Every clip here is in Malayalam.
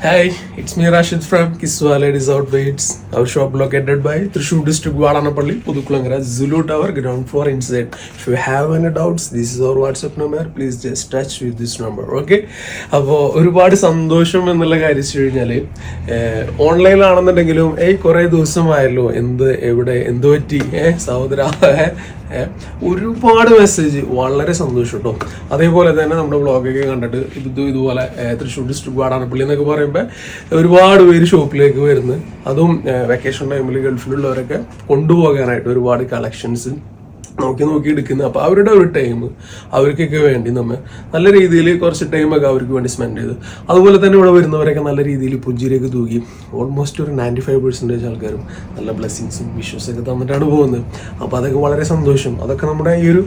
Hi, it's me Rashid from Kiswa Ladies Outfits. Our shop located by Thrissur district Valanapalli, Pudukulangara, Zulu Tower, ground floor inside. If you have any doubts, this is our WhatsApp number. Please just touch with this number. Okay? അപ്പോൾ ഒരുപാട് സന്തോഷം എന്നുള്ള കാര്യം വെച്ച് കഴിഞ്ഞാൽ ഓൺലൈനിലാണെന്നുണ്ടെങ്കിലും ഏയ് കുറേ ദിവസമായല്ലോ എന്ത് എവിടെ എന്ത് പറ്റി ഏഹ് സഹോദര ഏ, ഒരുപാട് മെസ്സേജ് വളരെ സന്തോഷം കേട്ടോ അതേപോലെ തന്നെ നമ്മുടെ വ്ളോഗൊക്കെ കണ്ടിട്ട് ഇത് ഇതുപോലെ തൃശ്ശൂർ ഡിസ്ട്രിക്ട് വാടാനപ്പള്ളി എന്നൊക്കെ പറയുമ്പോൾ ഒരുപാട് പേര് ഷോപ്പിലേക്ക് വരുന്നു. അതും വെക്കേഷൻ ടൈമിൽ ഗൾഫിലുള്ളവരൊക്കെ കൊണ്ടുപോകാനായിട്ട് ഒരുപാട് കളക്ഷൻസ് നോക്കി നോക്കി എടുക്കുന്നത് അപ്പോൾ അവരുടെ ഒരു ടൈം അവർക്കൊക്കെ വേണ്ടി നമ്മൾ നല്ല രീതിയിൽ കുറച്ച് ടൈമൊക്കെ അവർക്ക് വേണ്ടി സ്പെൻഡ് ചെയ്ത്. അതുപോലെ തന്നെ ഇവിടെ വരുന്നവരൊക്കെ നല്ല രീതിയിൽ പുഞ്ചിരിയൊക്കെ തൂക്കി ഓൾമോസ്റ്റ് ഒരു നയന്റി ഫൈവ് പെർസെന്റേജ് ആൾക്കാരും നല്ല ബ്ലെസ്സിങ്സും വിഷ്വസൊക്കെ തന്നിട്ടാണ് പോകുന്നത്. അപ്പോൾ അതൊക്കെ വളരെ സന്തോഷം. അതൊക്കെ നമ്മുടെ ഈ ഒരു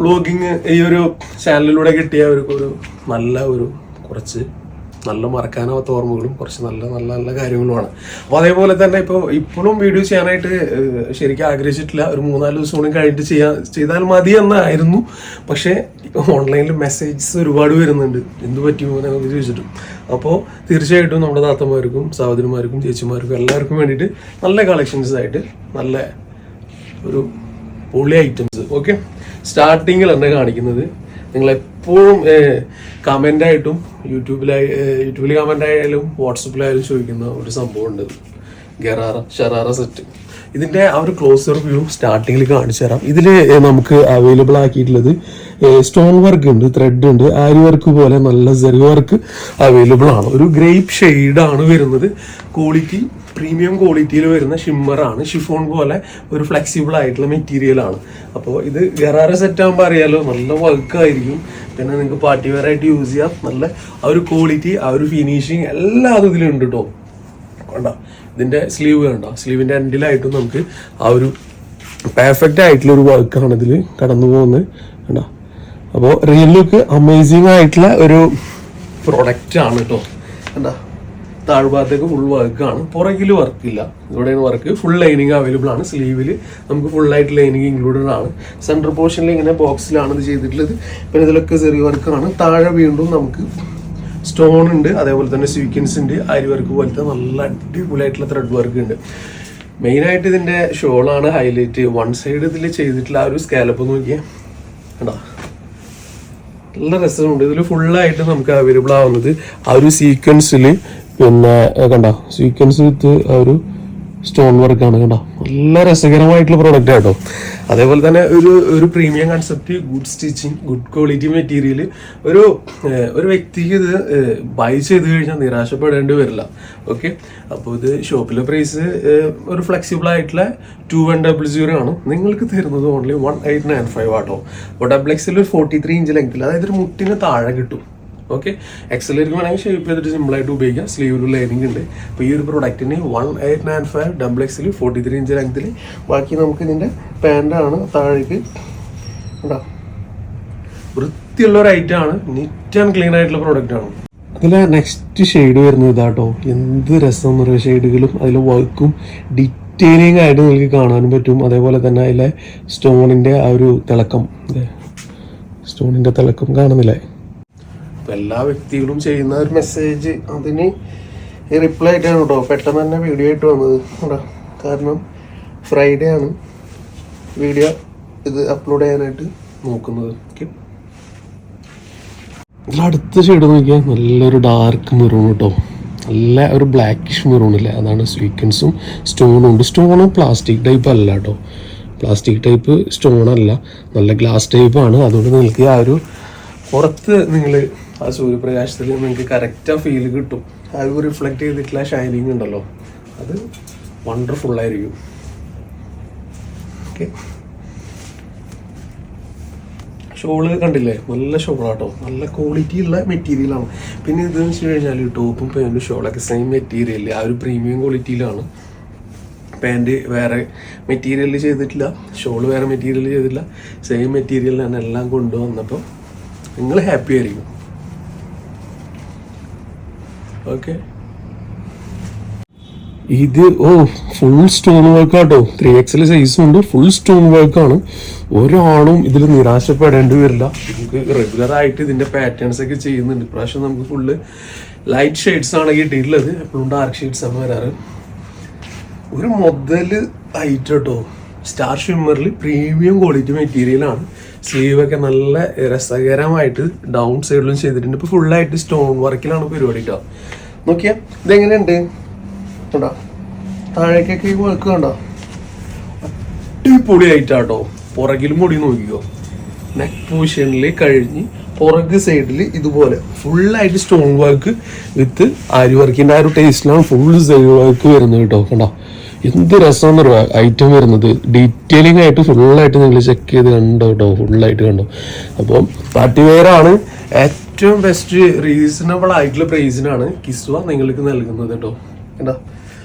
വ്ളോഗിങ് ഈ ഒരു ചാനലിലൂടെ കിട്ടിയ ഒരു നല്ല ഒരു കുറച്ച് നല്ല മറക്കാനാവാത്ത ഓർമ്മകളും കുറച്ച് നല്ല നല്ല നല്ല കാര്യങ്ങളുമാണ്. അപ്പോൾ അതേപോലെ തന്നെ ഇപ്പോൾ ഇപ്പോഴും വീഡിയോ ചെയ്യാനായിട്ട് ശരിക്കും ആഗ്രഹിച്ചിട്ടില്ല. ഒരു മൂന്നാൽ ദിവസം കൂടി കഴിഞ്ഞിട്ട് ചെയ്യാൻ ചെയ്താൽ മതി എന്നായിരുന്നു. പക്ഷേ ഓൺലൈനിൽ മെസ്സേജസ് ഒരുപാട് വരുന്നുണ്ട്. എന്ത് പറ്റുമോ എന്നൊക്കെ ചോദിച്ചിട്ട്. അപ്പോൾ തീർച്ചയായിട്ടും നമ്മുടെ താത്തമാർക്കും സഹോദരിമാർക്കും ചേച്ചിമാർക്കും എല്ലാവർക്കും വേണ്ടിയിട്ട് നല്ല കളക്ഷൻസ് ആയിട്ട് നല്ല ഒരു പൊളി ഐറ്റംസ്. ഓക്കെ? സ്റ്റാർട്ടിങ്ങിൽ തന്നെ കാണിക്കുന്നത് നിങ്ങൾ എപ്പോഴും കമന്റ് ആയിട്ടും യൂട്യൂബിലായി യൂട്യൂബിൽ കമന്റ് ആയാലും വാട്സപ്പിലായാലും ചോദിക്കുന്ന ഒരു സംഭവം ഉണ്ട് ഗറാറ ഷറാറ സെറ്റ് ഇതിന്റെ ആ ഒരു ക്ലോസർ വ്യൂ സ്റ്റാർട്ടിങ്ങിൽ കാണിച്ചു തരാം. ഇതിൽ നമുക്ക് അവൈലബിൾ ആക്കിയിട്ടുള്ളത് സ്റ്റോൺ വർക്ക് ഉണ്ട് ത്രെഡ് ഉണ്ട് ആരി വർക്ക് പോലെ നല്ല സെറി വർക്ക് അവൈലബിൾ ആണ്. ഒരു ഗ്രേപ്പ് ഷെയ്ഡാണ് വരുന്നത്. ക്വാളിറ്റി പ്രീമിയം ക്വാളിറ്റിയിൽ വരുന്ന ഷിമ്മർ ആണ്. ഷിഫോൺ പോലെ ഒരു ഫ്ലെക്സിബിൾ ആയിട്ടുള്ള മെറ്റീരിയൽ ആണ്. അപ്പോൾ ഇത് ഗറാറ സെറ്റ് ആകുമ്പോൾ അറിയാലോ നല്ല വർക്ക് ആയിരിക്കും. പിന്നെ നിങ്ങൾക്ക് പാർട്ടി വെയർ ആയിട്ട് യൂസ് ചെയ്യാം. നല്ല ആ ഒരു ക്വാളിറ്റി ആ ഒരു ഫിനിഷിങ് എല്ലാം അതും ഇതിലുണ്ട് കേട്ടോ കണ്ട? ഇതിന്റെ സ്ലീവ് കണ്ടോ? സ്ലീവിന്റെ എൻഡിലായിട്ടും നമുക്ക് ആ ഒരു പെർഫെക്റ്റ് ആയിട്ടുള്ള ഒരു വർക്കാണ് ഇതിൽ കടന്നു പോകുന്നത്. കണ്ടോ? അപ്പോൾ റിയൽ ലുക്ക് അമേസിങ് ആയിട്ടുള്ള ഒരു പ്രൊഡക്റ്റ് ആണ് കേട്ടോ കണ്ടോ? താഴ്ഭാഗത്തേക്ക് ഫുൾ വർക്കാണ് പുറകിൽ വർക്കില്ല ഇവിടെയാണ് വർക്ക് ഫുൾ ലൈനിങ് അവൈലബിൾ ആണ്. സ്ലീവിൽ നമുക്ക് ഫുൾ ആയിട്ട് ലൈനിങ് ഇൻക്ലൂഡഡ് ആണ്. സെൻട്രൽ പോർഷനിൽ ഇങ്ങനെ ബോക്സിലാണ് ഇത് ചെയ്തിട്ടുള്ളത്. പിന്നെ ഇതിലൊക്കെ ചെറിയ വർക്കാണ് താഴെ വീണ്ടും നമുക്ക് സ്റ്റോൺ ഉണ്ട് അതേപോലെ തന്നെ സ്വീക്വൻസ് ഉണ്ട് അരി വർക്ക് പോലത്തെ നല്ല അടിപൊളിയായിട്ടുള്ള ത്രെഡ് വർക്ക് ഉണ്ട്. മെയിനായിട്ട് ഇതിന്റെ ഷോളാണ് ഹൈലൈറ്റ് വൺ സൈഡ് ഇതിൽ ചെയ്തിട്ടുള്ള ആ ഒരു സ്കാലപ്പ് നോക്കിയേ. കണ്ടോ? നല്ല രസമുണ്ട്. ഇതിൽ ഫുള്ളായിട്ട് നമുക്ക് അവൈലബിൾ ആവുന്നത് ആ ഒരു സീക്വൻസിൽ പിന്നെ കണ്ടോ? സീക്വൻസ് വിത്ത് ആ ഒരു സ്റ്റോൺ വർക്കാണ് കണ്ടോ? നല്ല രസകരമായിട്ടുള്ള പ്രോഡക്റ്റ് കേട്ടോ. അതേപോലെ തന്നെ ഒരു ഒരു premium concept good stitching good quality material ഒരു ഒരു വ്യക്തിക്ക് ഇത് ബൈ ചെയ്ത് കഴിഞ്ഞാൽ നിരാശപ്പെടേണ്ടി വരില്ല. ഓക്കെ അപ്പോൾ ഇത് ഷോപ്പിലെ പ്രൈസ് ഒരു ഫ്ലെക്സിബിൾ ആയിട്ടുള്ള ടു വൺ ഡബിൾ സീറോ ആണ്. നിങ്ങൾക്ക് തരുന്നത് only one eight nine five ആട്ടോ അപ്പോൾ ഡബിൾ എക്സിൽ ഒരു ഫോർട്ടി ത്രീ ഇഞ്ച് ലെങ്ത്തിൽ അതായത് ഒരു മുട്ടിന് താഴെ കിട്ടും. ഓക്കെ എക്സലേറ്റ് വേണമെങ്കിൽ ഷേപ്പ് ചെയ്തിട്ട് സിമ്പിളായിട്ട് ഉപയോഗിക്കാം. സ്ലീവ് ലൈനിങ് ഉണ്ട്. അപ്പോൾ ഈ ഒരു പ്രൊഡക്റ്റിന് one eight nine five double എക്സിൽ ഫോർട്ടി ത്രീ ഇഞ്ച് ലെങ്ത്തിൽ ബാക്കി നമുക്ക് ഇതിന്റെ പാന്റാണ് താഴേക്ക്. ഉണ്ടോ വൃത്തിയുള്ള ഒരു ഐറ്റം ആണ്. നീറ്റ് ആൻഡ് ക്ലീൻ ആയിട്ടുള്ള പ്രോഡക്റ്റാണ് അതിൽ നെക്സ്റ്റ് ഷെയ്ഡ് വരുന്നത് ഇതാട്ടോ എന്ത് രസം എന്ന് പറയുക ഷെയ്ഡുകളും അതിലെ വർക്കും ഡീറ്റെയിലിംഗ് ആയിട്ട് നിങ്ങൾക്ക് കാണാനും പറ്റും. അതേപോലെ തന്നെ അതിലെ സ്റ്റോണിന്റെ ആ ഒരു തിളക്കം. സ്റ്റോണിന്റെ തിളക്കം കാണുന്നില്ലേ? അപ്പോൾ എല്ലാ വ്യക്തികളും ചെയ്യുന്ന ഒരു മെസ്സേജ് അതിന് റിപ്ലൈ ആയിട്ടാണ് കേട്ടോ പെട്ടെന്ന് തന്നെ വീഡിയോ ആയിട്ട് വന്നത്. കാരണം ഫ്രൈഡേ ആണ് വീഡിയോ ഇത് അപ്ലോഡ് ചെയ്യാനായിട്ട് നോക്കുന്നത്. ഓക്കെ ഇതിൽ അടുത്ത ഷെയ്ഡ് നോക്കിയാൽ നല്ലൊരു ഡാർക്ക് മെറൂൺ കേട്ടോ നല്ല ഒരു ബ്ലാക്കിഷ് മെറൂൺ അതാണ് സ്വീക്കൻസും സ്റ്റോണും ഉണ്ട്. സ്റ്റോണും പ്ലാസ്റ്റിക് ടൈപ്പ് അല്ല കേട്ടോ പ്ലാസ്റ്റിക് ടൈപ്പ് സ്റ്റോൺ അല്ല. നല്ല ഗ്ലാസ് ടൈപ്പ് ആണ്. അതുകൊണ്ട് നിങ്ങൾക്ക് ആ ഒരു പുറത്ത് നിങ്ങൾ ആ സൂര്യപ്രകാശത്തിൽ നിങ്ങൾക്ക് കറക്റ്റ് ആ ഫീൽ കിട്ടും. അത് റിഫ്ലക്റ്റ് ചെയ്തിട്ടുള്ള ഷൈനിങ് ഉണ്ടല്ലോ. അത് വണ്ടർഫുൾ ആയിരിക്കും. ഓക്കെ ഷോൾ കണ്ടില്ലേ? നല്ല ഷോളാട്ടോ നല്ല ക്വാളിറ്റി ഉള്ള മെറ്റീരിയലാണ് പിന്നെ ഇതെന്ന് വെച്ച് കഴിഞ്ഞാൽ ടോപ്പും പാന്റും ഷോളൊക്കെ സെയിം മെറ്റീരിയൽ ആ ഒരു പ്രീമിയം ക്വാളിറ്റിയിലാണ് പാന്റ് വേറെ മെറ്റീരിയൽ ചെയ്തിട്ടില്ല. ഷോൾ വേറെ മെറ്റീരിയൽ ചെയ്തിട്ടില്ല. സെയിം മെറ്റീരിയൽ തന്നെ എല്ലാം കൊണ്ടുവന്നപ്പോൾ നിങ്ങൾ ഹാപ്പി ആയിരിക്കും. ഓക്കെ ഇത് ഓ ഫുൾ സ്റ്റോൺ വർക്ക് ആട്ടോ. ത്രീ എക്സൽ സൈസും ഉണ്ട്. ഫുൾ സ്റ്റോൺ വർക്കാണ് ഒരാളും ഇതിൽ നിരാശപ്പെടേണ്ടി വരില്ല. നമുക്ക് റെഗുലർ ആയിട്ട് ഇതിന്റെ പാറ്റേൺസ് ഒക്കെ ചെയ്യുന്നുണ്ട്. ഇപ്രാവശ്യം നമുക്ക് ഫുള്ള് ലൈറ്റ് ഷെയ്ഡ്സ് ആണ് കിട്ടിയിട്ടുള്ളത്. എപ്പോഴും ഡാർക്ക് ഷെയ്ഡ്സ് ആണ് വരാറ്. ഒരു മുതൽ ഹൈറ്റ് കേട്ടോ സ്റ്റാർ ഷിമ്മറിൽ പ്രീമിയം ക്വാളിറ്റി മെറ്റീരിയൽ ആണ് സ്ലീവ് ഒക്കെ നല്ല രസകരമായിട്ട് ഡൗൺ സൈഡിലും ചെയ്തിട്ടുണ്ട്. ഇപ്പൊ ഫുള്ളായിട്ട് സ്റ്റോൺ വർക്കിലാണ് പരിപാടി കേട്ടോ നോക്കിയാ ഇതെങ്ങനെയുണ്ട്? കണ്ടോ? താഴേക്കൊക്കെ വർക്ക് കണ്ടോ? അടിപൊളിയായിട്ടാട്ടോ. പുറകിലും കൂടി നോക്കിക്കോ. നെക്ക് പൊസിഷനിൽ കഴിഞ്ഞ് പുറക് സൈഡിൽ ഇതുപോലെ ഫുള്ളായിട്ട് സ്റ്റോൺ വർക്ക് വിത്ത് ആരി വർക്കിന്റെ ആ ഒരു ടേസ്റ്റിലാണ് ഫുൾ വർക്ക് വരുന്നത് കേട്ടോ കണ്ടോ? എന്ത് രസമെന്ന് ഐറ്റം വരുന്നത്. ഡീറ്റെയിലിംഗ് ആയിട്ട് ഫുള്ളായിട്ട് നിങ്ങൾ ചെക്ക് ചെയ്ത് കണ്ടോ കേട്ടോ ഫുള്ളായിട്ട് കണ്ടോ? അപ്പം പാർട്ടി ആണ് ഏറ്റവും ബെസ്റ്റ് റീസണബിൾ ആയിട്ടുള്ള പ്രൈസിനാണ് കിസ്വ നിങ്ങൾക്ക് നൽകുന്നത് കേട്ടോ കേട്ടോ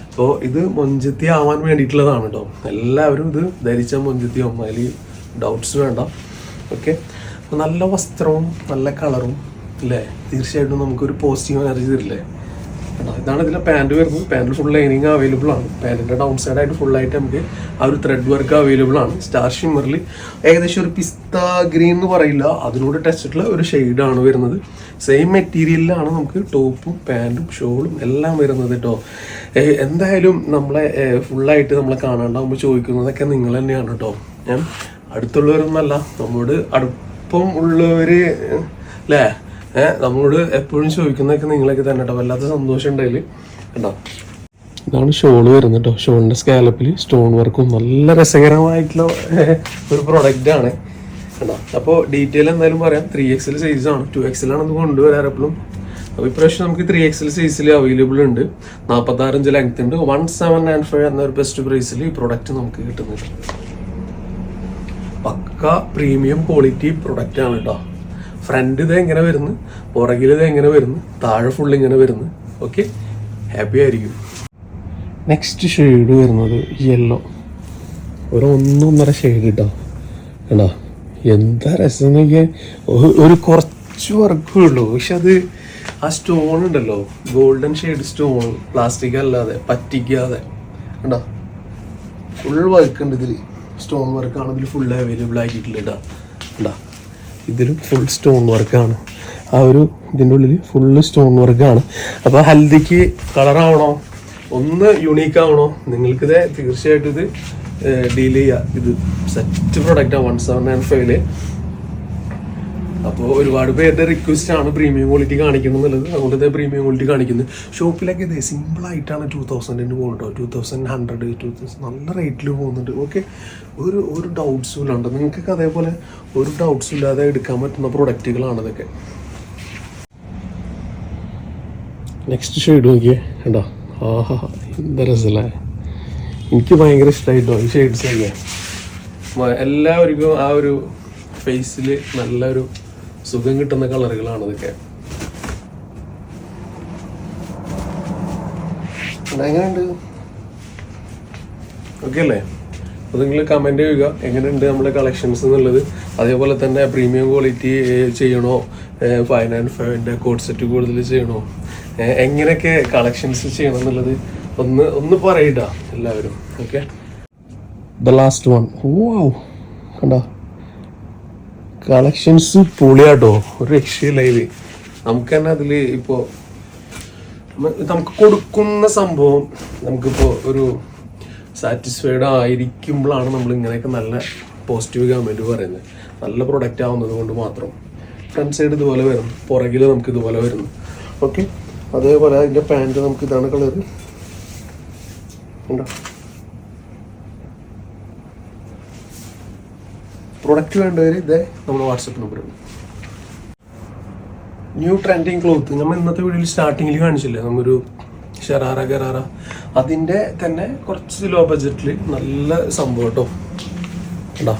അപ്പോൾ ഇത് മൊഞ്ചത്തി ആവാൻ വേണ്ടിയിട്ടുള്ളതാണ് കേട്ടോ എല്ലാവരും ഇത് ധരിച്ച മൊഞ്ചത്തി ആവും. അതിൽ ഡൗട്ട്സ് വേണ്ട. ഓക്കെ നല്ല വസ്ത്രവും നല്ല കളറും അല്ലേ തീർച്ചയായിട്ടും നമുക്കൊരു പോസിറ്റീവ് എനർജി തരില്ലേ? ഇതാണ് ഇതിലെ പാന്റ് വരുന്നത്. പാന്റ് ഫുൾ ലൈനിങ് അവൈലബിൾ ആണ്. പാന്റിന്റെ ഡൗൺ സൈഡ് ആയിട്ട് ഫുൾ ആയിട്ട് നമുക്ക് ആ ഒരു ത്രെഡ് വർക്ക് അവൈലബിൾ ആണ്. സ്റ്റാർ ഷിമ്മറിൽ ഏകദേശം ഒരു പിസ്ത ഗ്രീൻ എന്ന് പറയില്ല. അതിനോട് ടച്ചിട്ടുള്ള ഒരു ഷെയ്ഡാണ് വരുന്നത്. സെയിം മെറ്റീരിയലിലാണ് നമുക്ക് ടോപ്പും പാന്റും ഷോളും എല്ലാം വരുന്നത് കേട്ടോ എന്തായാലും നമ്മളെ ഫുള്ളായിട്ട് നമ്മളെ കാണാണ്ടാകുമ്പോൾ ചോദിക്കുന്നതൊക്കെ നിങ്ങൾ തന്നെയാണ് കേട്ടോ ഞാൻ അടുത്തുള്ളവരൊന്നല്ല നമ്മോട് അടുപ്പം ഉള്ളവർ അല്ലേ നമ്മളോട് എപ്പോഴും ചോദിക്കുന്നതൊക്കെ നിങ്ങളൊക്കെ തന്നെ കേട്ടോ. വല്ലാത്ത സന്തോഷം ഉണ്ടായിൽ കേട്ടോ ഇതാണ് ഷോൾ വരുന്നത് കേട്ടോ. ഷോളിന്റെ സ്കാലപ്പിൽ സ്റ്റോൺ വർക്കും നല്ല രസകരമായിട്ടുള്ള ഒരു പ്രൊഡക്റ്റ് ആണ്. കണ്ടോ? അപ്പോൾ ഡീറ്റെയിൽ എന്തായാലും പറയാം. ത്രീ എക്സൽ സൈസ് ആണ്. ടു എക്സൽ ആണ് കൊണ്ടുവരാറ് എപ്പോഴും അപ്പോൾ ഇപ്രാവശ്യം നമുക്ക് ത്രീ എക്സൽ സൈസിൽ അവൈലബിൾ ഉണ്ട്. നാൽപ്പത്താറ് ഇഞ്ച് ലെങ്ത് ഉണ്ട്. വൺ സെവൻ നയൻ ഫൈവ് എന്ന ഒരു ബെസ്റ്റ് പ്രൈസിൽ ഈ പ്രൊഡക്റ്റ് നമുക്ക് കിട്ടുന്നുണ്ട്. പക്ക പ്രീമിയം ക്വാളിറ്റി പ്രൊഡക്റ്റ് ആണ് കേട്ടോ. ഫ്രണ്ട് ഇത് എങ്ങനെ വരുന്നു? പുറകിൽ ഇത് എങ്ങനെ വരുന്നു? താഴെ ഫുൾ ഇങ്ങനെ വരുന്നു. ഓക്കെ ഹാപ്പി ആയിരിക്കും. നെക്സ്റ്റ് ഷെയ്ഡ് വരുന്നത് യെല്ലോ ഒരു ഒന്നൊന്നര ഷെയ്ഡ് കേട്ടോ കണ്ടോ? എന്താ രസം ഒരു കുറച്ച് വർക്കേ ഉള്ളൂ. പക്ഷെ അത് ആ സ്റ്റോൺ ഉണ്ടല്ലോ. ഗോൾഡൻ ഷെയ്ഡ് സ്റ്റോൺ പ്ലാസ്റ്റിക് അല്ലാതെ പറ്റിക്കാതെ. കണ്ടോ? ഫുൾ വർക്ക് ഉണ്ട് ഇതിൽ സ്റ്റോൺ വർക്കാണ് ഇതിൽ ഫുൾ അവൈലബിൾ ആക്കിയിട്ടില്ല കേട്ടോ ഉണ്ടാ ഇതിലും ഫുൾ സ്റ്റോൺ വർക്കാണ് ആ ഒരു ഇതിന്റെ ഉള്ളിൽ ഫുള്ള് സ്റ്റോൺ വർക്കാണ് അപ്പോൾ ഹൽദിക്ക് കളറാവണോ ഒന്ന് യുണീക്ക് ആവണോ? നിങ്ങൾക്കിത് തീർച്ചയായിട്ടും ഇത് ഡീൽ ചെയ്യുക ഇത് സെറ്റ് പ്രൊഡക്റ്റാണ് വൺ സെവൻ നയൻ ഫൈവിൽ അപ്പോൾ ഒരുപാട് പേരുടെ റിക്വസ്റ്റ് ആണ് പ്രീമിയം ക്വാളിറ്റി കാണിക്കണം എന്നുള്ളത് അതുകൊണ്ട് തന്നെ പ്രീമിയം ക്വാളിറ്റി കാണിക്കുന്നത് ഷോപ്പിലൊക്കെ ഇതേ സിമ്പിൾ ആയിട്ടാണ് ടൂ തൗസൻഡിന് പോകുന്നുണ്ടോ two thousand hundred two thousand നല്ല റേറ്റിൽ പോകുന്നുണ്ട് ഓക്കെ ഒരു ഒരു ഡൗട്ട്സും ഇല്ലാണ്ട്. നിങ്ങൾക്കൊക്കെ അതേപോലെ ഒരു ഡൗട്ട്സും ഇല്ലാതെ എടുക്കാൻ പറ്റുന്ന പ്രൊഡക്റ്റുകളാണ് ഇതൊക്കെ. നെക്സ്റ്റ് ഷെയ്ഡ് നോക്കിയേ. കേട്ടോ ആഹാ എന്താ രസമല്ലേ എനിക്ക് ഭയങ്കര ഇഷ്ടമായിട്ടോ ഈ ഷെയ്ഡ്സ് ഒക്കെ. എല്ലാവർക്കും ആ ഒരു ഫേസിൽ നല്ലൊരു സുഖം കിട്ടുന്ന കളറുകളാണ് ഇതൊക്കെ. ഓക്കെ അല്ലേ? അപ്പോൾ നിങ്ങൾ കമന്റ് ചെയ്യുക. എങ്ങനെയുണ്ട് നമ്മുടെ കളക്ഷൻസ് എന്നുള്ളത്? അതേപോലെ തന്നെ പ്രീമിയം ക്വാളിറ്റി ചെയ്യണോ? ഫൈവ് ആൻഡ് ഫൈവിന്റെ കോഡ് സെറ്റ് കൂടുതൽ ചെയ്യണോ? എങ്ങനെയൊക്കെ കളക്ഷൻസ് ചെയ്യണം എന്നുള്ളത് ഒന്ന് ഒന്ന് പറയിട്ടാ എല്ലാവരും. ഓക്കെ? ദ ലാസ്റ്റ് വൺ ഓ കണ്ടോ? കളക്ഷൻസ് പൊളിയാട്ടോ. ഒരു രക്ഷയില്ല നമുക്ക് തന്നെ അതിൽ ഇപ്പോൾ നമുക്ക് കൊടുക്കുന്ന സംഭവം നമുക്കിപ്പോൾ ഒരു സാറ്റിസ്ഫൈഡ് ആയിരിക്കുമ്പോഴാണ് നമ്മൾ ഇങ്ങനെയൊക്കെ നല്ല പോസിറ്റീവ് കമന്റ് പറയുന്നത്. നല്ല പ്രൊഡക്റ്റ് ആവുന്നത് കൊണ്ട് മാത്രം. ഫ്രണ്ട് സൈഡ് ഇതുപോലെ വരും. പുറകിൽ നമുക്ക് ഇതുപോലെ വരുന്നു. ഓക്കെ അതേപോലെ അതിന്റെ പാന്റ് നമുക്ക് ഇതാണ് കളർ ഉണ്ടോ? പ്രൊഡക്റ്റ് വേണ്ടവർ ഇതേ നമ്മുടെ WhatsApp number new trending cloth നമ്മൾ ഇന്നത്തെ വീഡിയോയിൽ സ്റ്റാർട്ടിങ്ങിൽ കാണിച്ചില്ലേ? നമ്മൊരു ഷെറാറ ഗറാറ. അതിന്റെ തന്നെ കുറച്ച് ലോ ബഡ്ജറ്റിൽ നല്ല സംഭവം കേട്ടോ കണ്ടോ?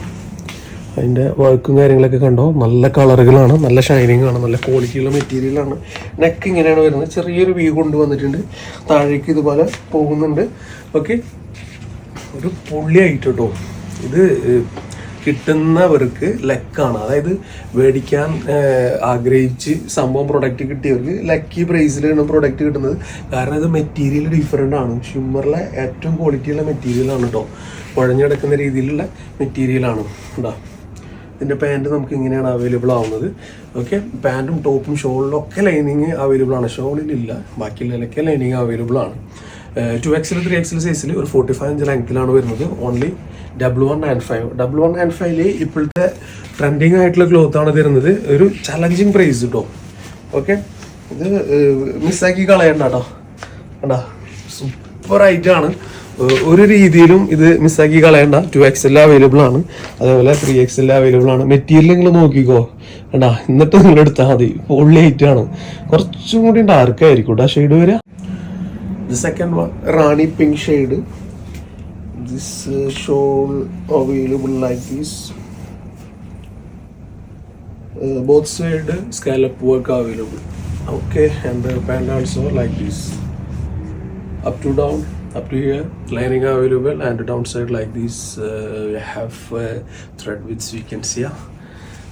അതിന്റെ വർക്കും കാര്യങ്ങളൊക്കെ കണ്ടോ? നല്ല കളറുകളാണ് നല്ല ഷൈനിങ് ആണ് നല്ല ക്വാളിറ്റിയുള്ള മെറ്റീരിയലാണ് നെക്ക് ഇങ്ങനെയാണ് വരുന്നത്. ചെറിയൊരു വ്യൂ കൊണ്ടുവന്നിട്ടുണ്ട്. താഴേക്ക് ഇതുപോലെ പോകുന്നുണ്ട്. ഓക്കെ ഒരു പുള്ളിയായിട്ട് കേട്ടോ ഇത് കിട്ടുന്നവർക്ക് ലക്കാണ്. അതായത് മേടിക്കാൻ ആഗ്രഹിച്ച് സംഭവം പ്രൊഡക്റ്റ് കിട്ടിയവർക്ക് ലക്കി പ്രൈസിലാണ് പ്രൊഡക്റ്റ് കിട്ടുന്നത്. കാരണം ഇത് മെറ്റീരിയൽ ഡിഫറെന്റ് ആണ്. ഷിമ്മറിലെ ഏറ്റവും ക്വാളിറ്റിയുള്ള മെറ്റീരിയലാണ് കേട്ടോ കുഴഞ്ഞെടുക്കുന്ന രീതിയിലുള്ള മെറ്റീരിയലാണ് ഉണ്ടോ ഇതിന്റെ പാന്റ് നമുക്ക് ഇങ്ങനെയാണ് അവൈലബിൾ ആവുന്നത്. ഓക്കെ പാന്റും ടോപ്പും ഷോളിലും ഒക്കെ ലൈനിങ് അവൈലബിൾ ആണ്. ഷോളിലില്ല ബാക്കിയുള്ളതിലൊക്കെ ലൈനിങ് അവൈലബിൾ ആണ്. ടു എക്സിൽ ത്രീ എക്സിൽ സൈസിൽ ഒരു ഫോർട്ടി ഫൈവ് ഇഞ്ച് ലെങ്ത്തിലാണ് വരുന്നത്. Only double one nine five double one nine ഫൈവിൽ ഇപ്പോഴത്തെ ട്രെൻഡിങ് ആയിട്ടുള്ള ക്ലോത്ത് ആണ് തരുന്നത് ഒരു ചലഞ്ചിങ് പ്രൈസ് കിട്ടും ഓക്കെ ഇത് മിസ്സാക്കി കളയണ്ട കേട്ടോ കണ്ടാ? സൂപ്പർ ആണ്. ഒരു രീതിയിലും ഇത് മിസ്സാക്കി കളയണ്ട. ടു എക്സ് എല്ലാം അവൈലബിൾ ആണ്. അതേപോലെ ത്രീ എക്സ് എല്ലാം അവൈലബിൾ ആണ്. മെറ്റീരിയൽ നിങ്ങൾ നോക്കിക്കോ. കണ്ടാ? എന്നിട്ട് നിങ്ങൾ എടുത്താൽ മതി. ഫുൾ എയ്റ്റ് ആണ്. കുറച്ചും കൂടി ഡാർക്ക് ആയിരിക്കും കേട്ടോ ഷെയ്ഡ് വരിക second one rani pink shade. This uh, shawl available like this. Uh, both side scallop work available. Okay, and the pant also like this. Up to down, up to here, lining available, and downside like this. Uh, we have uh, thread which we can see.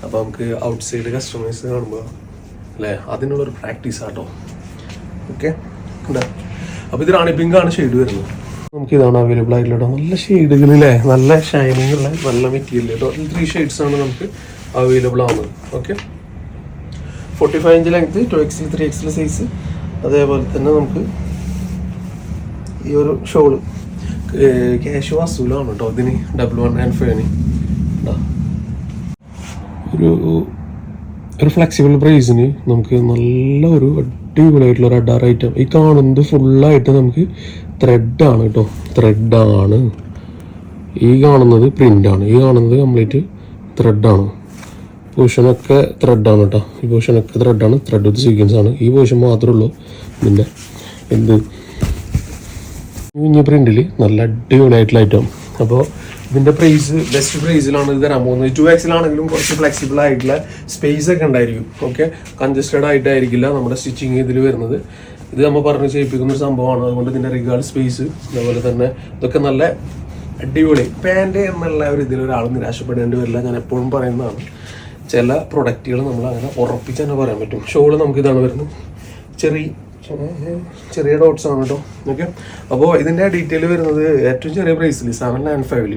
അപ്പോൾ നമുക്ക് ഔട്ട്സൈഡ് കസ്റ്റമൈസ് കാണുമ്പോൾ അല്ലേ അതിനുള്ളൊരു പ്രാക്ടീസ് ആട്ടോ ഓക്കെ എന്താ അപ്പോൾ ഇത് റാണി പിങ്ക് ആണ് ഷെയ്ഡ് വരുന്നത് നമുക്ക് ഇതാണ് അവൈലബിൾ ആയിട്ടുള്ള നല്ല ഷെയ്ഡുകളില്ലേ നല്ല ഷൈനിങ് ഉള്ള നല്ല മെറ്റീരിയൽ കേട്ടോ ത്രീ ഷെയ്ഡ്സ് ആണ് നമുക്ക് അവൈലബിൾ ആവുന്നത്. Okay forty five inch length two എക്സിൽ ത്രീ എക്സിൽ സൈസ് അതേപോലെ തന്നെ നമുക്ക് ഈ ഒരു ഷോൾ ക്യാഷ് വസൂലാണ് കേട്ടോ ഇതിന്. ഡബിൾ വൺ ആൻഡ് ഫൈവിന് ഒരു ഒരു ഫ്ലെക്സിബിൾ പ്രൈസിന് നമുക്ക് നല്ല ഒരു അടിപൊളിയായിട്ടുള്ള ഒരു അഡാർ ഐറ്റം ഈ കാണുന്നത് ഫുള്ളായിട്ട് നമുക്ക് ത്രെഡാണ് കേട്ടോ ത്രെഡാണ് ഈ കാണുന്നത് പ്രിന്റാണ് ഈ കാണുന്നത് കംപ്ലീറ്റ് ത്രെഡാണ് പോർഷനൊക്കെ ത്രെഡാണ് കേട്ടോ ഈ പോർഷനൊക്കെ ത്രെഡാണ് ത്രെഡ് വിത്ത് സീക്വൻസ് ആണ്. ഈ പോഷൻ മാത്രമേ ഉള്ളൂ. ഇതിന്റെ എന്ത്? കുഞ്ഞ പ്രിന്റിൽ നല്ല അടിപൊളിയായിട്ടുള്ള ഐറ്റം അപ്പോൾ ഇതിന്റെ പ്രൈസ് ബെസ്റ്റ് പ്രൈസിലാണ് ഇത് തരാൻ പോകുന്നത്. ടു എക്സിലാണെങ്കിലും കുറച്ച് ഫ്ലെക്സിബിൾ ആയിട്ടുള്ള സ്പേസ് ഒക്കെ ഉണ്ടായിരിക്കും. ഓക്കെ കൺജസ്റ്റഡ് ആയിട്ടായിരിക്കില്ല നമ്മുടെ സ്റ്റിച്ചിങ് ഇതിൽ വരുന്നത്. ഇത് നമ്മൾ പറഞ്ഞ് ചെയ്യിപ്പിക്കുന്ന ഒരു സംഭവമാണ്. അതുകൊണ്ട് ഇതിന്റെ റിഗാർഡ് സ്പേസ് അതുപോലെ തന്നെ ഇതൊക്കെ നല്ല അടിപൊളി. പാന്റ് എന്നുള്ള ഒരു ഇതിൽ ഒരാൾ നിരാശപ്പെടേണ്ടി വരില്ല. ഞാൻ എപ്പോഴും പറയുന്നതാണ്. ചില പ്രൊഡക്റ്റുകൾ നമ്മൾ അങ്ങനെ ഉറപ്പിച്ച് തന്നെ പറയാൻ പറ്റും. ഷോൾ നമുക്ക് ഇതാണ് വരുന്നത്. ചെറിയ ചെറിയ ഡോട്ട്സ് ആണ് കേട്ടോ ഓക്കെ. അപ്പോൾ ഇതിന്റെ ഡീറ്റെയിൽ വരുന്നത് ഏറ്റവും ചെറിയ പ്രൈസിൽ സെവൻ നയൻ ഫൈവിൽ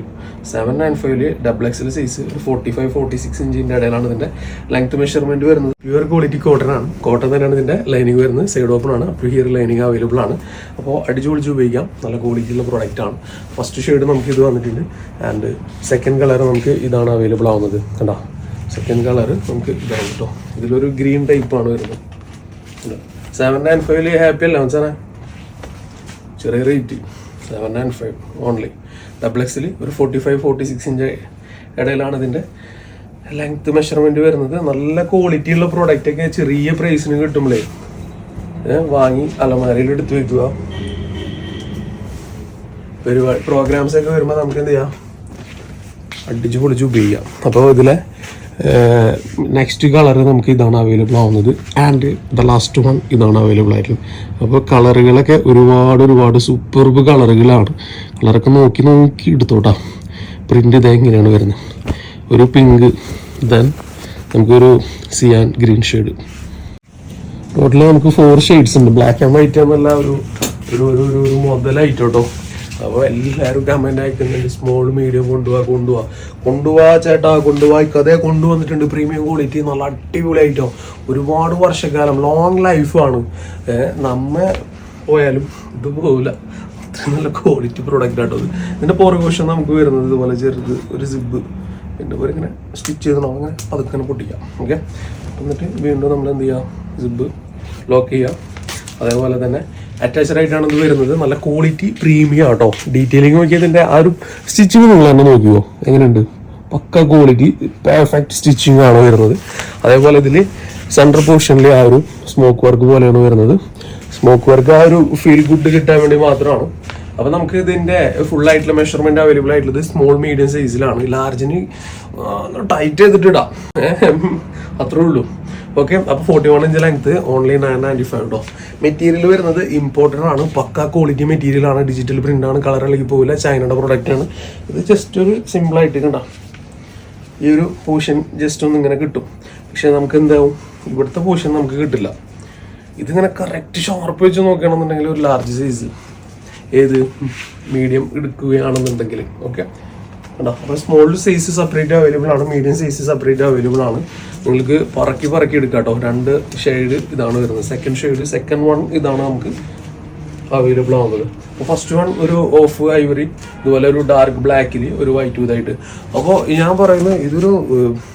സെവൻ നയൻ ഫൈവിൽ ഡബിൾ എക്സൽ സൈസ് ഒരു ഫോർട്ടി ഫൈവ് ഫോർട്ടി സിക്സ് ഇഞ്ചിന്റെ ഇടയിലാണ് ഇതിന്റെ ലെങ്ത് മെഷർമെന്റ് വരുന്നത്. പ്യുവർ ക്വാളിറ്റി കോട്ടൺ ആണ്. കോട്ടൺ തന്നെയാണ് ഇതിന്റെ ലൈനിങ് വരുന്നത്. സൈഡ് ഓപ്പൺ ആണ്. അപ്പോൾ ഹിയർ ലൈനിങ് അവൈലബിൾ ആണ്. അപ്പോൾ അടിച്ചു പൊളിച്ച് ഉപയോഗിക്കാം. നല്ല ക്വാളിറ്റിയുള്ള പ്രോഡക്റ്റ് ആണ്. ഫസ്റ്റ് ഷെയ്ഡ് നമുക്ക് ഇത് വന്നിട്ടുണ്ട്. ആൻഡ് സെക്കൻഡ് കളർ നമുക്ക് ഇതാണ് അവൈലബിൾ ആവുന്നത്. കണ്ടോ? സെക്കൻഡ് കളർ നമുക്ക് ഇതാണ് കേട്ടോ ഇതിലൊരു ഗ്രീൻ ടൈപ്പാണ് വരുന്നത്. സെവൻ നയൻ ഫൈവിൽ ഹാപ്പി അല്ല സാറേ ചെറിയ rate seven nine five only double എക്സിൽ ഒരു forty five forty six inch ഇടയിലാണ് ഇതിന്റെ ലെങ്ത് മെഷർമെന്റ് വരുന്നത്. നല്ല ക്വാളിറ്റി ഉള്ള പ്രോഡക്റ്റ് ഒക്കെ ചെറിയ പ്രൈസിന് കിട്ടുമ്പോഴേ വാങ്ങി അലമാരയിൽ എടുത്ത് വെക്കുക. പരിപാടി പ്രോഗ്രാംസ് ഒക്കെ വരുമ്പോൾ നമുക്ക് എന്ത് ചെയ്യാം? അടിച്ച് പൊളിച്ച് ഉപയോഗിക്കാം. അപ്പോൾ ഇതിലെ നെക്സ്റ്റ് കളർ നമുക്ക് ഇതാണ് അവൈലബിൾ ആവുന്നത്. ആൻഡ് ദ ലാസ്റ്റ് വൺ ഇതാണ് അവൈലബിൾ ആയിട്ടുള്ളത്. അപ്പോൾ കളറുകളൊക്കെ ഒരുപാട് ഒരുപാട് സൂപ്പർബ് കളറുകളാണ് കളറൊക്കെ നോക്കി നോക്കി എടുത്തോട്ടാ. പ്രിന്റ് ഇതേ എങ്ങനെയാണ് വരുന്നത്. ഒരു പിങ്ക് ദെൻ നമുക്കൊരു സിയാൻ ഗ്രീൻ ഷെയ്ഡ് ടോട്ടലി നമുക്ക് ഫോർ ഷെയ്ഡ്സ് ഉണ്ട്. ബ്ലാക്ക് ആൻഡ് വൈറ്റ് എന്നല്ല എല്ലാം ഒരു ഒരു ഒരു മുതലായിട്ട് അപ്പോൾ എല്ലാവരും കമന്റ് അയക്കുന്നുണ്ട്. സ്മോൾ മീഡിയം കൊണ്ടുപോവാ കൊണ്ടുപോവാ കൊണ്ടുപോവാ ചേട്ടാ കൊണ്ടുപോവാ കഥയെ കൊണ്ടുവന്നിട്ടുണ്ട്. പ്രീമിയം ക്വാളിറ്റി നല്ല അടിപൊളിയായിട്ടോ. ഒരുപാട് വർഷക്കാലം ലോങ് ലൈഫാണ് നമ്മ പോയാലും ഇത് പോകില്ല അത്ര നല്ല ക്വാളിറ്റി പ്രൊഡക്റ്റ് ആട്ടോ ഇത്. ഇതിന്റെ വശം നമുക്ക് വരുന്നത് ഇതുപോലെ ചെറുത് ഒരു സിബ് പിന്നെ ഒരു ഇങ്ങനെ സ്റ്റിച്ച് ചെയ്ത് നമ്മൾ അങ്ങനെ പതുക്കെ പൊട്ടിക്കാം. ഓക്കെ എന്നിട്ട് വീണ്ടും നമ്മൾ എന്ത് ചെയ്യാം? സിബ് ലോക്ക് ചെയ്യാം. അതേപോലെ തന്നെ അറ്റാച്ച്ഡ് ആയിട്ടാണ് ഇത് വരുന്നത്. നല്ല ക്വാളിറ്റി പ്രീമിയം ആട്ടോ. ഡീറ്റെയിലിംഗ് നോക്കിയതിന്റെ ആ ഒരു സ്റ്റിച്ചിങ് നിങ്ങൾ തന്നെ നോക്കിയോ എങ്ങനെയുണ്ട്? പക്ക ക്വാളിറ്റി പെർഫെക്റ്റ് സ്റ്റിച്ചിങ് ആണ് വരുന്നത്. അതേപോലെ ഇതിൽ സെൻട്രൽ പോർഷനിൽ ആ ഒരു സ്മോക്ക് വർക്ക് പോലെയാണ് വരുന്നത്. സ്മോക്ക് വർക്ക് ആ ഒരു ഫീൽ ഗുഡ് കിട്ടാൻ വേണ്ടി മാത്രമാണ്. അപ്പൊ നമുക്ക് ഇതിന്റെ ഫുൾ ആയിട്ടുള്ള മെഷർമെന്റ് അവൈലബിൾ ആയിട്ടുള്ളത് സ്മോൾ മീഡിയം സൈസിലാണ് ലാർജിന് ടൈറ്റ് ചെയ്തിട്ടിടാം. അത്രേ ഉള്ളൂ. ഓക്കെ അപ്പോൾ forty one inch length only nine ninety five കേട്ടോ മെറ്റീരിയൽ വരുന്നത് ഇമ്പോർട്ടന്റ് ആണ്. പക്ക ക്വാളിറ്റി മെറ്റീരിയൽ ആണ്. ഡിജിറ്റൽ പ്രിന്റ് ആണ്. കളർ ഇളകി പോകില്ല ചൈനയുടെ പ്രൊഡക്റ്റ് ആണ്. ഇത് ജസ്റ്റ് ഒരു സിമ്പിൾ ആയിട്ട് കണ്ട. ഈ ഒരു പോർഷൻ ജസ്റ്റ് ഒന്ന് ഇങ്ങനെ കിട്ടും. പക്ഷേ നമുക്ക് എന്താവും ഇവിടുത്തെ പോർഷൻ നമുക്ക് കിട്ടില്ല. ഇതിങ്ങനെ കറക്റ്റ് ഷാർപ്പ് വെച്ച് നോക്കുകയാണെന്നുണ്ടെങ്കിൽ ഒരു ലാർജ് സൈസ് ഏത്? മീഡിയം എടുക്കുകയാണെന്നുണ്ടെങ്കിൽ. ഓക്കെ കേട്ടോ അപ്പോൾ സ്മോൾ സൈസ് സെപ്പറേറ്റ് അവൈലബിൾ ആണ് മീഡിയം സൈസ് സെപ്പറേറ്റ് അവൈലബിൾ ആണ്. നിങ്ങൾക്ക് പറക്കി പറക്കി എടുക്കാം കേട്ടോ. രണ്ട് ഷെയ്ഡ് ഇതാണ് വരുന്നത്. സെക്കൻഡ് ഷെയ്ഡ് സെക്കൻഡ് വൺ ഇതാണ് നമുക്ക് അവൈലബിൾ ആവുന്നത്. അപ്പോൾ ഫസ്റ്റ് വൺ ഒരു ഓഫ് ഐവറി ഇതുപോലെ ഒരു ഡാർക്ക് ബ്ലാക്കിൽ ഒരു വൈറ്റ് ഇതായിട്ട്. അപ്പോൾ ഞാൻ പറയുന്നത് ഇതൊരു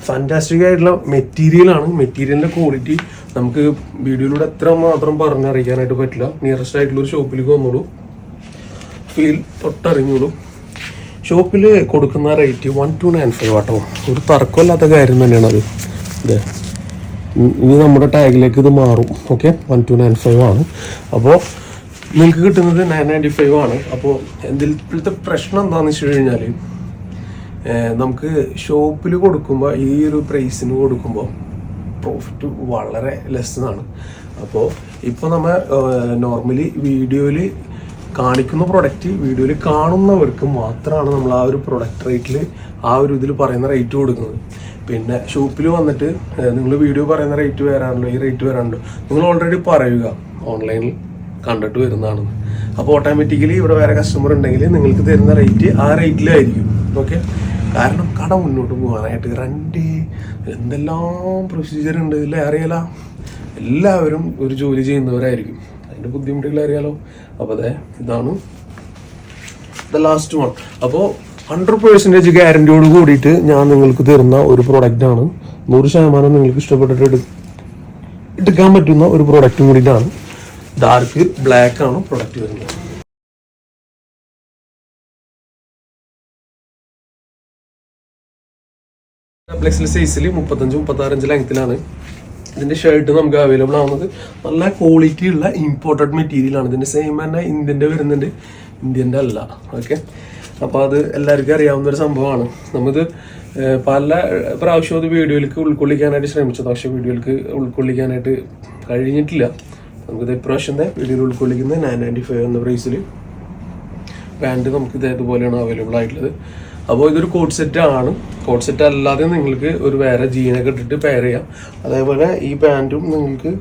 ഫാന്റാസ്റ്റിക് ആയിട്ടുള്ള മെറ്റീരിയലാണ് മെറ്റീരിയലിന്റെ ക്വാളിറ്റി നമുക്ക് വീഡിയോയിലൂടെ എത്ര മാത്രം പറഞ്ഞറിയിക്കാനായിട്ട് പറ്റില്ല. നിയറസ്റ്റ് ആയിട്ടുള്ള ഒരു ഷോപ്പിലേക്ക് വന്നോളൂ. ഫീൽ തൊട്ടറിഞ്ഞോളൂ. ഷോപ്പിൽ കൊടുക്കുന്ന rate one two nine five ആട്ടോ. ഒരു തർക്കമില്ലാത്ത കാര്യം തന്നെയാണ് അത്. ഇത് ഇനി നമ്മുടെ ടാഗിലേക്ക് ഇത് മാറും. Okay one two nine five ആണ്. അപ്പോൾ നിങ്ങൾക്ക് കിട്ടുന്നത് നയൻ നയന്റി ഫൈവ് ആണ് അപ്പോൾ എന്തിലത്തെ പ്രശ്നം എന്താണെന്ന് വെച്ച് കഴിഞ്ഞാൽ നമുക്ക് ഷോപ്പിൽ കൊടുക്കുമ്പോൾ ഈ ഒരു പ്രൈസിന് കൊടുക്കുമ്പോൾ പ്രോഫിറ്റ് വളരെ ലെസ്സാണ് അപ്പോൾ ഇപ്പോൾ നമ്മൾ നോർമലി വീഡിയോയിൽ കാണിക്കുന്ന പ്രൊഡക്റ്റ് വീഡിയോയിൽ കാണുന്നവർക്ക് മാത്രമാണ് നമ്മൾ ആ ഒരു പ്രൊഡക്റ്റ് റേറ്റിൽ ആ ഒരു ഇതിൽ പറയുന്ന റേറ്റ് കൊടുക്കുന്നത്. പിന്നെ ഷോപ്പിൽ വന്നിട്ട് നിങ്ങൾ വീഡിയോ പറയുന്ന റേറ്റ് വരാനുണ്ടോ ഈ റേറ്റ് വരാനുണ്ടോ നിങ്ങൾ ഓൾറെഡി പറയുക ഓൺലൈനിൽ കണ്ടിട്ട് വരുന്നതാണെന്ന്. അപ്പോൾ ഓട്ടോമാറ്റിക്കലി ഇവിടെ വേറെ കസ്റ്റമർ ഉണ്ടെങ്കിൽ നിങ്ങൾക്ക് തരുന്ന റേറ്റ് ആ റേറ്റിലായിരിക്കും ഓക്കെ കാരണം കട മുന്നോട്ട് പോകാനായിട്ട് രണ്ട് എന്തെല്ലാം പ്രൊസീജിയർ ഉണ്ട് ഇല്ലേ? അറിയാല? എല്ലാവരും ഒരു ജോലി ചെയ്യുന്നവരായിരിക്കും. അതിന്റെ ബുദ്ധിമുട്ടുകൾ അറിയാലോ. അപ്പോൾ അതെ ഇതാണ് ദ ലാസ്റ്റ് വൺ അപ്പോൾ ഹൺഡ്രഡ് പേഴ്സന്റേജ് ഗ്യാരന്റിയോട് കൂടിയിട്ട് ഞാൻ നിങ്ങൾക്ക് തരുന്ന ഒരു പ്രോഡക്റ്റ് ആണ്. നൂറ് ശതമാനം നിങ്ങൾക്ക് ഇഷ്ടപ്പെട്ടിട്ട് എടുക്കാം എടുക്കാൻ പറ്റുന്ന ഒരു പ്രോഡക്റ്റും കൂടിയിട്ടാണ്. ഡാർക്ക് ബ്ലാക്ക് ആണ് പ്രോഡക്റ്റ് വരുന്നത്? ഫ്ലെക്സിൽ സൈസിൽ മുപ്പത്തഞ്ച് മുപ്പത്താറഞ്ച് ലെങ്ത്തിലാണ് ഇതിന്റെ ഷർട്ട് നമുക്ക് അവൈലബിൾ ആവുന്നത് നല്ല ക്വാളിറ്റി ഉള്ള ഇമ്പോർട്ടഡ് മെറ്റീരിയൽ ആണ്. ഇതിന്റെ സെയിം തന്നെ ഇന്ത്യന്റെ വരുന്നുണ്ട്. ഇന്ത്യന്റെ അല്ല. ഓക്കെ അപ്പോൾ അത് എല്ലാവർക്കും അറിയാവുന്ന ഒരു സംഭവമാണ്. നമുക്ക് പല പ്രാവശ്യം അത് വീഡിയോയിലേക്ക് ഉൾക്കൊള്ളിക്കാനായിട്ട് ശ്രമിച്ചത് പക്ഷേ വീഡിയോയിലേക്ക് ഉൾക്കൊള്ളിക്കാനായിട്ട് കഴിഞ്ഞിട്ടില്ല. നമുക്കിത് ഇപ്രാവശ്യത്തെ വീഡിയോയിൽ ഉൾക്കൊള്ളിക്കുന്നത് നയൻ നയന്റി ഫൈവ് എന്ന പ്രൈസിൽ പാന്റ് നമുക്ക് ഇതേതുപോലെയാണ് അവൈലബിൾ ആയിട്ടുള്ളത്. അപ്പോൾ ഇതൊരു കോട്ട് സെറ്റ് ആണ്. കോഡ് സെറ്റ് അല്ലാതെ നിങ്ങൾക്ക് ഒരു വേറെ ജീനൊക്കെ ഇട്ടിട്ട് പെയർ ചെയ്യാം. അതേപോലെ ഈ പാന്റും നിങ്ങൾക്ക്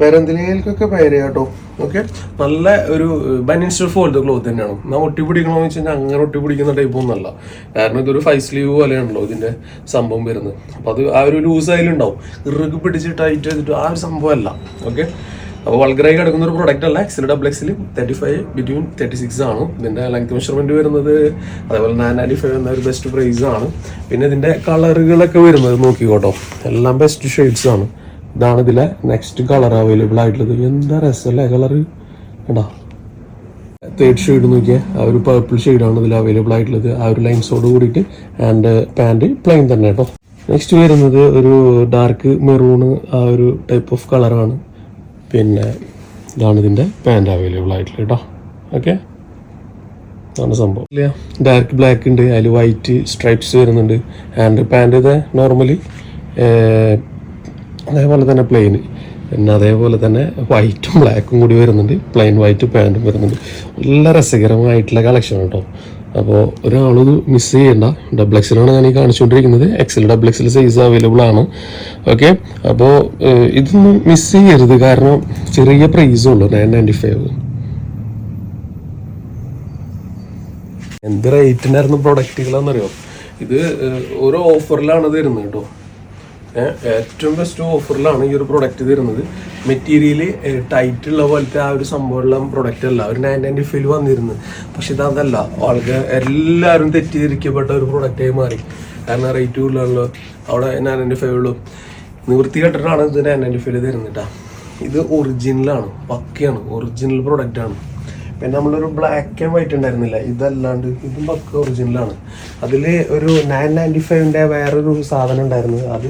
വേറെ എന്തിനേക്കൊക്കെ പെയർ ചെയ്യാം കേട്ടോ ഓക്കെ നല്ല ഒരു ബനിൻസ്റ്റർ ഫോൾഡ് ക്ലോത്ത് തന്നെയാണ്. എന്നാൽ ഒട്ടി പിടിക്കണമെന്ന് വെച്ച് കഴിഞ്ഞാൽ അങ്ങനെ ഒട്ടി പിടിക്കുന്ന ടൈപ്പ് ഒന്നല്ല കാരണം ഇതൊരു ഫൈവ് സ്ലീവ് പോലെയാണല്ലോ ഇതിന്റെ സംഭവം വരുന്നത്. അപ്പോൾ അത് ആ ഒരു ലൂസ് ഉണ്ടാവും. ഇറുക്ക് പിടിച്ച് ടൈറ്റ് ചെയ്തിട്ട് ആ ഒരു സംഭവമല്ല ഓക്കെ അപ്പോൾ വൾഗറായി കിടക്കുന്ന ഒരു പ്രൊഡക്റ്റ് അല്ല എക്സിൽ ഡബിൾ എക്സിൽ thirty five between thirty six ആണ്. ഇതിന്റെ ലെങ്ത് മെഷർമെന്റ് വരുന്നത് അതേപോലെ നയൻ നയന്റി ഫൈവ് എന്ന ഒരു ബെസ്റ്റ് പ്രൈസ് ആണ്. പിന്നെ ഇതിന്റെ കളറുകളൊക്കെ വരുന്നത് നോക്കിക്കോട്ടോ. എല്ലാം ബെസ്റ്റ് ഷെയ്ഡ്സ് ആണ്. ഇതാണ് ഇതിലെ നെക്സ്റ്റ് കളർ അവൈലബിൾ ആയിട്ടുള്ളത്. എന്താ രസമല്ലേ കളർ കേട്ടോ തേർഡ് ഷെയ്ഡ് നോക്കിയാൽ ആ ഒരു പർപ്പിൾ ഷെയ്ഡാണ് ഇതിൽ അവൈലബിൾ ആയിട്ടുള്ളത്. ആ ഒരു ലൈൻസോട് കൂടിയിട്ട് ആൻഡ് പാന്റ് പ്ലെയിൻ തന്നെ കേട്ടോ. നെക്സ്റ്റ് വരുന്നത് ഒരു ഡാർക്ക് മെറൂണ് ആ ഒരു ടൈപ്പ് ഓഫ് കളറാണ് പിന്നെ ഇതാണ് ഇതിന്റെ പാന്റ് അവൈലബിൾ ആയിട്ടുള്ളത് കേട്ടോ. ഓക്കെ അതാണ് സംഭവം. ഇല്ല ഡാർക്ക് ബ്ലാക്ക് ഉണ്ട് അതിൽ വൈറ്റ് സ്ട്രൈപ്സ് വരുന്നുണ്ട്. ആൻഡ് പാന്റ് ഇത് നോർമലി അതേപോലെ തന്നെ പ്ലെയിൻ പിന്നെ അതേപോലെ തന്നെ വൈറ്റും ബ്ലാക്കും കൂടി വരുന്നുണ്ട്. പ്ലെയിൻ വൈറ്റ് പാന്റും വരുന്നുണ്ട്. നല്ല രസകരമായിട്ടുള്ള കളക്ഷൻ കേട്ടോ. അപ്പോൾ ഒരാളത് മിസ് ചെയ്യേണ്ട. ഡബിൾ എക്സലാണ് ഞാൻ ഈ കാണിച്ചുകൊണ്ടിരിക്കുന്നത് X L double X L size available ആണ്. ഓക്കെ അപ്പോൾ ഇതൊന്നും മിസ് ചെയ്യരുത്. കാരണം ചെറിയ പ്രൈസേ ഉള്ളൂ. നയൻ നയന്റി ഫൈവ് എന്ത് റേറ്റിനായിരുന്നു പ്രൊഡക്റ്റുകളാണെന്നറിയോ ഇത് ഓരോ ഓഫറിലാണ് തരുന്നത് കേട്ടോ. ഏറ്റവും ബെസ്റ്റ് ഓഫറിലാണ് ഈ ഒരു പ്രൊഡക്റ്റ് തരുന്നത്. മെറ്റീരിയൽ ടൈറ്റ് ഉള്ള പോലത്തെ ആ ഒരു സംഭവമുള്ള പ്രൊഡക്റ്റ് അല്ല. ഒരു നയൻ നയന്റി ഫൈവ് വന്നിരുന്നു പക്ഷെ ഇതല്ല ആൾക്ക് എല്ലാവരും തെറ്റിദ്ധരിക്കപ്പെട്ട ഒരു പ്രൊഡക്റ്റായി മാറി. കാരണം റേറ്റ് കൂടുതലാണല്ലോ അവിടെ നയൻ നയന്റി ഫൈവ് ഉള്ളൂ നിവൃത്തി കെട്ടിട്ടാണ് ഇത് നയൻ നയന്റി ഫൈവ് തരുന്നിട്ടാ ഇത് ഒറിജിനലാണ് പക്കയാണ്. ഒറിജിനൽ പ്രൊഡക്റ്റ് ആണ്. പിന്നെ നമ്മളൊരു ബ്ലാക്ക് ആൻഡ് വൈറ്റ് ഉണ്ടായിരുന്നില്ല. ഇതല്ലാണ്ട് ഇതും പക്ക ഒറിജിനലാണ് അതിൽ ഒരു നയൻ നയന്റി ഫൈവിന്റെ വേറൊരു സാധനം ഉണ്ടായിരുന്നു. അത്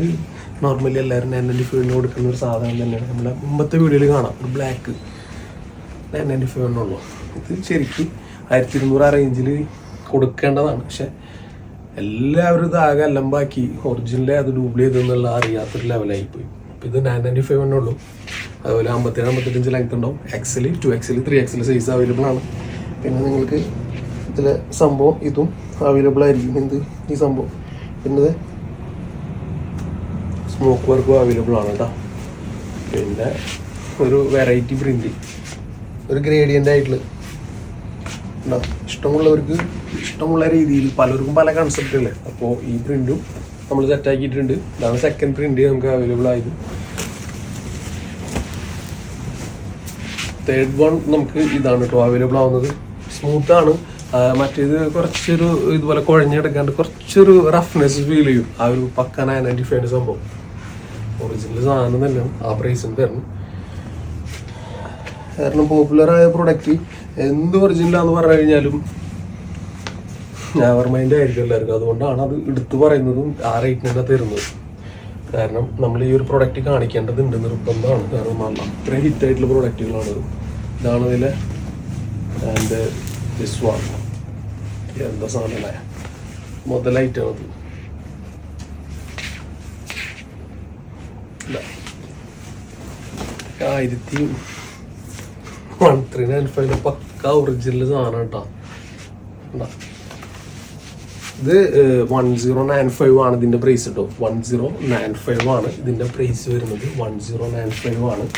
നോർമലി എല്ലാവരും നയൻ നയന്റി ഫൈവിന് കൊടുക്കുന്ന ഒരു സാധനം തന്നെയാണ്. നമ്മുടെ മുമ്പത്തെ വീഡിയോയിൽ കാണാം. ഒരു ബ്ലാക്ക് നയൻ നയന്റി ഫൈവ് ഇത് ശരിക്കും ആയിരത്തി ഇരുന്നൂറ് ആ റേഞ്ചിൽ കൊടുക്കേണ്ടതാണ്. പക്ഷെ എല്ലാവരും ഇത് ആകെ അലമ്പാക്കി. ഒറിജിനലേ അത് ഡൂബിൾ ചെയ്തെന്നുള്ള അറിയാത്തൊരു ലെവലായി പോയി. അപ്പോൾ ഇത് നയൻ നയന്റി ഫൈവ് എണ്ണുള്ളൂ അതുപോലെ അമ്പത്തേഴ് അമ്പത്തെട്ടഞ്ച് ലെങ്ത് ഉണ്ടാവും. എക്സിൽ ടു എക്സിൽ ത്രീ എക്സിൽ സൈസ് അവൈലബിൾ ആണ്. പിന്നെ നിങ്ങൾക്ക് ഇതിലെ സംഭവം ഇതും അവൈലബിൾ ആയിരിക്കും. എന്ത് ഈ സംഭവം? പിന്നെ സ്മോക്ക് വർക്കും അവൈലബിൾ ആണ് കേട്ടോ പിന്നെ ഒരു വെറൈറ്റി പ്രിന്റ് ഒരു ഗ്രേഡിയന്റ് ആയിട്ടുള്ള? ഇഷ്ടമുള്ളവർക്ക് ഇഷ്ടമുള്ള രീതിയിൽ പലർക്കും പല കൺസെപ്റ്റ് അല്ലേ അപ്പോൾ ഈ പ്രിന്റും നമ്മൾ സെറ്റാക്കിയിട്ടുണ്ട് ഇതാണ് സെക്കൻഡ് പ്രിന്റ് നമുക്ക് അവൈലബിൾ ആയത്. തേർഡ് വൺ നമുക്ക് ഇതാണ് കേട്ടോ അവൈലബിൾ ആവുന്നത്. സ്മൂത്ത് ആണ്. ആ, മറ്റേത് കുറച്ചൊരു ഇതുപോലെ കുഴഞ്ഞെടുക്കാണ്ട് കുറച്ചൊരു റഫ്നെസ് ഫീൽ ചെയ്യും. ആ ഒരു പക്ക നയന്റി ഫൈവ് സംഭവം. ഒറിജിനൽ സാധനം തന്നെ ആ പ്രൈസിന് തരണം കാരണം പോപ്പുലർ ആയ പ്രൊഡക്റ്റ് എന്ത് ഒറിജിനലാന്ന് പറഞ്ഞു കഴിഞ്ഞാലും നെവർ മൈൻഡ് ആയിരിക്കും എല്ലാവർക്കും. അതുകൊണ്ടാണ് അത് എടുത്തു പറയുന്നതും ആ റേറ്റിന് തന്നെ തരുന്നത്. കാരണം നമ്മൾ ഈ ഒരു പ്രൊഡക്റ്റ് കാണിക്കേണ്ടതുണ്ട് നിർബന്ധമാണ്. കാരണം നല്ല അത്രയും ഹിറ്റ് ആയിട്ടുള്ള പ്രൊഡക്റ്റുകളാണ് ഇതാണ് ഇതിലെ ആൻഡ് ദിസ് വൺ എന്താ സാധനമായ മുതലായിട്ടാണ് അത് ഇല്ല. ആയിരത്തി വൺ ത്രീ നയൻ ഫൈവ് പക്ക ഒറിജിനൽ സാധനം കേട്ടോ? ഇത്. വൺ സീറോ നയൻ ഫൈവ് ആണ് ഇതിന്റെ പ്രൈസ് കേട്ടോ. വൺ സീറോ നയൻ ഫൈവ് ആണ് ഇതിന്റെ പ്രൈസ് വരുന്നത്. വൺ സീറോ നയൻ ഫൈവ് ആണ്.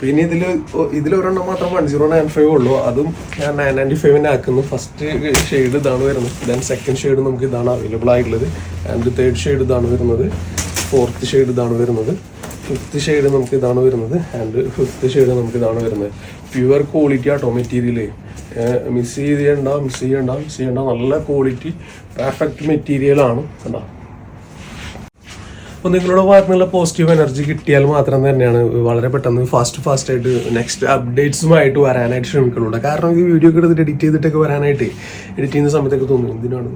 പിന്നെ ഇതിൽ ഒരെണ്ണം മാത്രം വൺ സീറോ നയൻ ഫൈവ് ഉള്ളൂ. അതും ഞാൻ നയൻ നയന്റി ഫൈവിന് ആക്കുന്നു. ഫസ്റ്റ് ഷെയ്ഡ് ഇതാണ് വരുന്നത്. ദെൻ സെക്കൻഡ് ഷെയ്ഡ് നമുക്ക് ഇതാണ് അവൈലബിൾ ആയിട്ടുള്ളത്. ആൻഡ് തേർഡ് ഷെയ്ഡ് ഇതാണ് വരുന്നത്. ഫോർത്ത് ഷെയ്ഡ് ഇതാണ് വരുന്നത്. ഫിഫ്ത്ത് ഷെയ്ഡ് നമുക്ക് ഇതാണ് വരുന്നത്. ആൻഡ് ഫിഫ്ത്ത് ഷെയ്ഡ് നമുക്ക് ഇതാണ് വരുന്നത്. പ്യുവർ ക്വാളിറ്റി ആട്ടോ മെറ്റീരിയൽ മിസ് ചെയ്യണ്ട മിസ് ചെയ്യണ്ട മിസ് ചെയ്യണ്ട നല്ല ക്വാളിറ്റി പെർഫെക്റ്റ് മെറ്റീരിയലാണ് കണ്ടോ? അപ്പോൾ നിങ്ങളുടെ ഭാഗത്തു നിന്നുള്ള പോസിറ്റീവ് എനർജി കിട്ടിയാൽ മാത്രം തന്നെയാണ് വളരെ പെട്ടെന്ന് ഫാസ്റ്റ് ഫാസ്റ്റ് ആയിട്ട് നെക്സ്റ്റ് അപ്ഡേറ്റ്സുമായിട്ട് വരാനായിട്ട് ശ്രമിക്കുന്നുണ്ട് കാരണം ഈ വീഡിയോ ഒക്കെ എടുത്തിട്ട് എഡിറ്റ് ചെയ്തിട്ടൊക്കെ വരാനായിട്ട് എഡിറ്റ് ചെയ്യുന്ന സമയത്തൊക്കെ തോന്നും എന്തിനാണ്?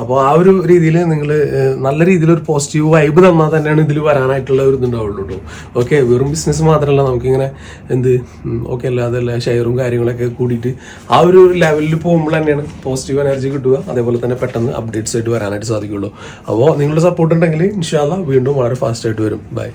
അപ്പോൾ ആ ഒരു രീതിയിൽ നിങ്ങൾ നല്ല രീതിയിൽ ഒരു പോസിറ്റീവ് വൈബ് തന്നാൽ തന്നെയാണ് ഇതിൽ വരാനായിട്ടുള്ള ഒരു ഇതുണ്ടാവുള്ളൂ കേട്ടോ ഓക്കെ വെറും ബിസിനസ് മാത്രമല്ല നമുക്കിങ്ങനെ എന്ത് ഓക്കെ അല്ല അതല്ല ഷെയറും കാര്യങ്ങളൊക്കെ കൂടിയിട്ട് ആ ഒരു ലെവലിൽ പോകുമ്പോൾ തന്നെയാണ് പോസിറ്റീവ് എനർജി കിട്ടുക. അതേപോലെ തന്നെ പെട്ടെന്ന് അപ്ഡേറ്റ്സ് ആയിട്ട് വരാനായിട്ട് സാധിക്കുള്ളൂ അപ്പോൾ നിങ്ങളുടെ സപ്പോർട്ട് ഉണ്ടെങ്കിൽ ഇൻഷാല്ല വീണ്ടും വളരെ ഫാസ്റ്റായിട്ട് വരും. ബൈ